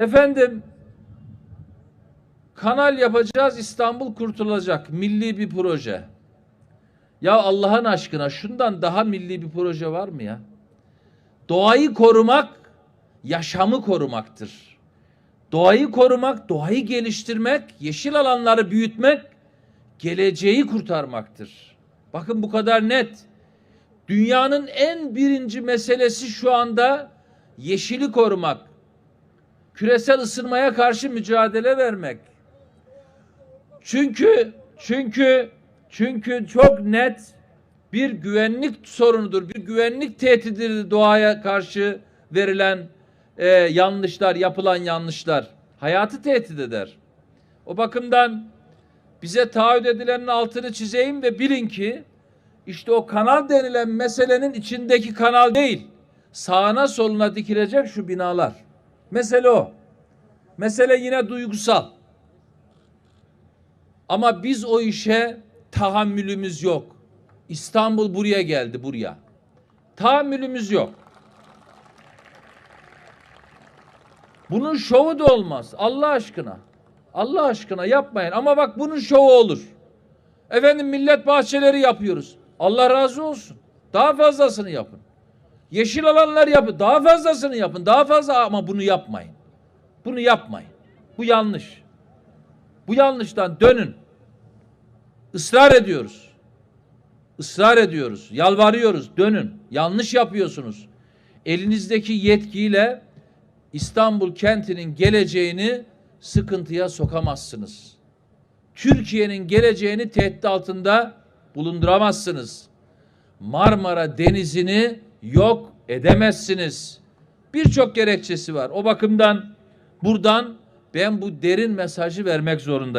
Efendim kanal yapacağız İstanbul kurtulacak. Milli bir proje. Ya Allah'ın aşkına şundan daha milli bir proje var mı ya? Doğayı korumak yaşamı korumaktır. Doğayı korumak, doğayı geliştirmek, yeşil alanları büyütmek geleceği kurtarmaktır. Bakın bu kadar net. Dünyanın en birinci meselesi şu anda yeşili korumak. Küresel ısınmaya karşı mücadele vermek. Çünkü çünkü çünkü çok net bir güvenlik sorunudur. Bir güvenlik tehdididir doğaya karşı verilen e, yanlışlar, yapılan yanlışlar. Hayatı tehdit eder. O bakımdan bize taahhüt edilenin altını çizeyim ve bilin ki işte o kanal denilen meselenin içindeki kanal değil. Sağına soluna dikilecek şu binalar. Mesele o. Mesele yine duygusal. Ama biz o işe tahammülümüz yok. İstanbul buraya geldi buraya. Tahammülümüz yok. Bunun şovu da olmaz. Allah aşkına. Allah aşkına yapmayın. Ama bak bunun şovu olur. Efendim millet bahçeleri yapıyoruz. Allah razı olsun. Daha fazlasını yapın. Yeşil alanlar yapın. Daha fazlasını yapın. Daha fazla ama bunu yapmayın. Bunu yapmayın. Bu yanlış. Bu yanlıştan dönün. Israr ediyoruz. Israr ediyoruz. Yalvarıyoruz. Dönün. Yanlış yapıyorsunuz. Elinizdeki yetkiyle İstanbul kentinin geleceğini sıkıntıya sokamazsınız. Türkiye'nin geleceğini tehdit altında bulunduramazsınız. Marmara Denizi'ni yok edemezsiniz. Birçok gerekçesi var. O bakımdan buradan ben bu derin mesajı vermek zorundayım.